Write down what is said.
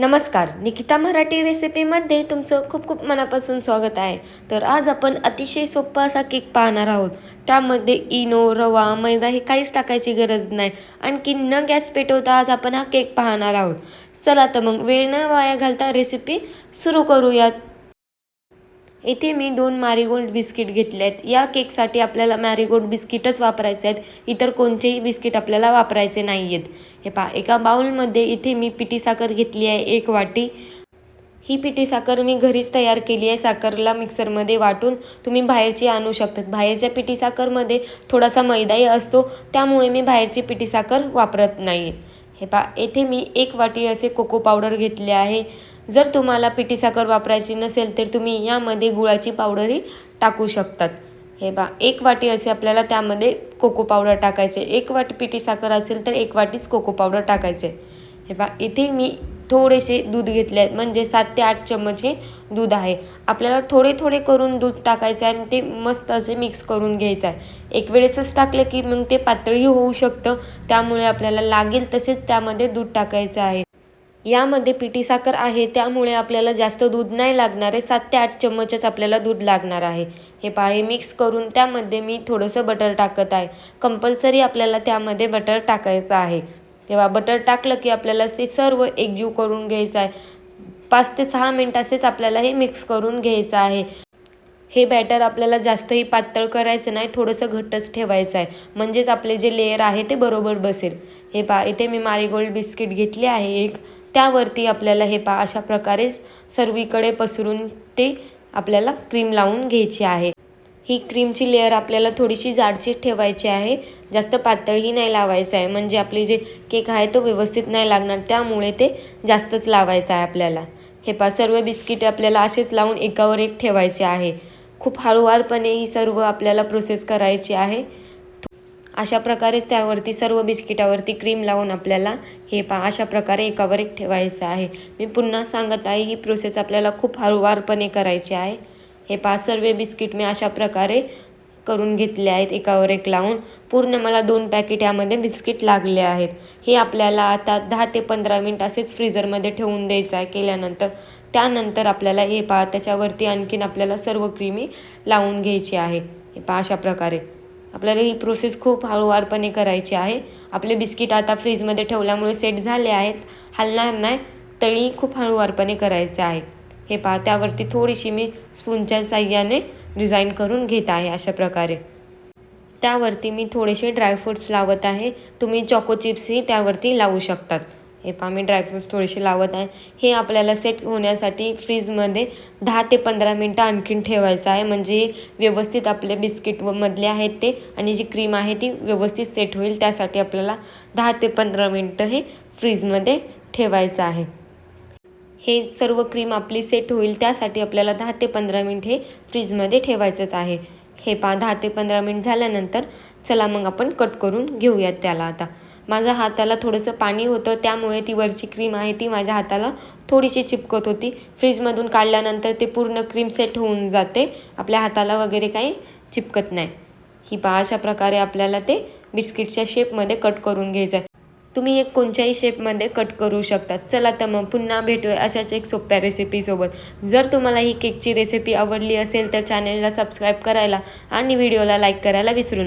नमस्कार निकिता मराठी रेसिपीमध्ये तुमचं खूप खूप मनापासून स्वागत आहे. तर आज आपण अतिशय सोपा असा केक पाहणार आहोत. त्यामध्ये इनो रवा मैदा हे काहीच टाकायची गरज नाही. आणखी न गॅस पेटवता आज आपण हा केक पाहणार आहोत. चला तर मग वेळ न वाया घालता रेसिपी सुरू करूयात. येथे मी दोन मॅरीगोल्ड बिस्किट घेतले आहेत. या केकसाठी आपल्याला मॅरीगोल्ड बिस्किटच वापरायचे आहेत. इतर कोणतेही बिस्किट आपल्याला वापरायचे नाही आहेत हे पहा एका बाउलमध्ये इथे मी पिठी साखर घेतली आहे एक वाटी. ही पिठी साखर मी घरीच तयार केली आहे. साखरला मिक्सरमध्ये वाटून तुम्ही बाहेरची आणू शकतात. बाहेरच्या पिठी साखरमध्ये थोडासा मैदाही असतो. त्यामुळे मी बाहेरची पिठी साखर वापरत नाही हे पहा येथे मी एक वाटी असे कोको पावडर घेतले आहे. जर तुम्हाला पिठी साखर वापरायची नसेल तर तुम्ही यामध्ये गुळाची पावडरही टाकू शकतात. हे बा एक वाटी असे आपल्याला त्यामध्ये कोको पावडर टाकायचे. एक वाटी पिठी साखर असेल तर एक वाटीच कोको पावडर टाकायचे. हे बा इथे मी थोडेसे दूध घेतले आहेत. म्हणजे सात ते आठ चम्मच हे दूध आहे. आपल्याला थोडे थोडे करून दूध टाकायचं आहे आणि ते मस्त असे मिक्स करून घ्यायचं आहे. एक वेळेसच टाकलं की मग ते पातळी होऊ शकतं. त्यामुळे आपल्याला लागेल तसेच त्यामध्ये दूध टाकायचं आहे. यामध्ये पिठी साखर आहे त्यामुळे आपल्याला जास्त दूध नाही लागणार आहे. सात ते आठ चम्मचच आपल्याला दूध लागणार आहे. हे पहा हे मिक्स करून त्यामध्ये मी थोडंसं बटर टाकत आहे. कंपल्सरी आपल्याला त्यामध्ये बटर टाकायचं आहे. तेव्हा बटर टाकलं की आपल्याला ते सर्व एकजीव करून घ्यायचं आहे. पाच ते सहा मिनिट असेच आपल्याला हे मिक्स करून घ्यायचं आहे. हे बॅटर आपल्याला जास्तही पातळ करायचं नाही थोडंसं घट्टच ठेवायचं आहे. म्हणजेच आपले जे लेयर आहे ते बरोबर बसेल. हे पहा इथे मी मारीगोल्ड बिस्किट घेतले आहे. एक त्यावरती आपल्याला हे पा अशा प्रकारे सर्वीकडे पसरून ते आपल्याला क्रीम लावून घ्यायची आहे. ही क्रीमची लेअर आपल्याला थोडीशी जाडचीच ठेवायची आहे. जास्त पातळही नाही लावायचं आहे. म्हणजे आपले जे केक आहे तो व्यवस्थित नाही लागणार. त्यामुळे ते जास्तच लावायचं आहे आपल्याला. हे पा सर्व बिस्किट आपल्याला असेच लावून एकावर एक ठेवायचे आहे. खूप हळूवारपणे ही सर्व आपल्याला प्रोसेस करायची आहे. अशा प्रकारेच त्यावरती सर्व बिस्किटावरती क्रीम लावून आपल्याला हे पा अशा प्रकारे एकावर एक ठेवायचं आहे. मी पुन्हा सांगत आहे ही प्रोसेस आपल्याला खूप हळूवारपणे करायची आहे. हे पा सर्व बिस्किट मी अशा प्रकारे करून घेतले आहेत एकावर एक लावून. पूर्ण मला दोन पॅकेट यामध्ये बिस्किट लागले आहेत. हे आपल्याला आता दहा ते पंधरा मिनिट असेच फ्रीजरमध्ये ठेवून द्यायचं आहे केल्यानंतर. त्यानंतर आपल्याला हे पहा त्याच्यावरती आणखीन आपल्याला सर्व क्रीमी लावून घ्यायची आहे. हे पहा अशा प्रकारे. आपल्याला ही प्रोसेस खूप हळूवारपणे करायची आहे. आपले बिस्किट आता फ्रीजमध्ये ठेवल्यामुळे सेट झाले आहेत. हलणार नाही तळी खूप हळूवारपणे करायचे आहे. हे पहा त्यावरती थोडीशी मी स्पूनच्या साह्याने डिझाईन करून घेत आहे अशा प्रकारे. त्यावरती मी थोडेसे ड्रायफ्रूट्स लावत आहे. तुम्ही चॉको चिप्सही त्यावरती लावू शकतात. हे पहा मी ड्रायफ्रूट्स थोडेसे लावत आहे हे आपल्याला सेट होण्यासाठी फ्रीजमध्ये दहा ते पंधरा मिनटं आणखीन ठेवायचं आहे. म्हणजे व्यवस्थित आपले बिस्किट व मधले आहेत ते आणि जी क्रीम आहे ती व्यवस्थित सेट होईल. त्यासाठी आपल्याला दहा ते पंधरा मिनटं हे फ्रीजमध्ये ठेवायचं आहे. हे सर्व क्रीम आपली सेट होईल. त्यासाठी आपल्याला दहा ते पंधरा मिनिट हे फ्रीजमध्ये ठेवायचंच आहे. हे पहा दहा ते पंधरा मिनिट झाल्यानंतर चला मग आपण कट करून घेऊयात त्याला आता. माझ्या हाताला थोडंसं पाणी होतं त्यामुळे ती वरची क्रीम आहे ती माझ्या हाताला थोडीशी चिपकत होती. फ्रीजमधून काढल्यानंतर ते पूर्ण क्रीम सेट होऊन जाते. आपल्या हाताला वगैरे काही चिपकत नाही. ही पहा अशा प्रकारे आपल्याला ते बिस्किटच्या शेपमध्ये कट करून घ्यायचं आहे तुम्ही एक कोणत्याही शेपमध्ये कट करू शकतात. चला तर मग पुन्हा भेटूया अशाच एक सोप्या रेसिपीसोबत जर तुम्हाला ही केकची रेसिपी आवडली असेल तर चॅनेलला सबस्क्राईब करायला आणि व्हिडिओला लाईक करायला विसरू नका.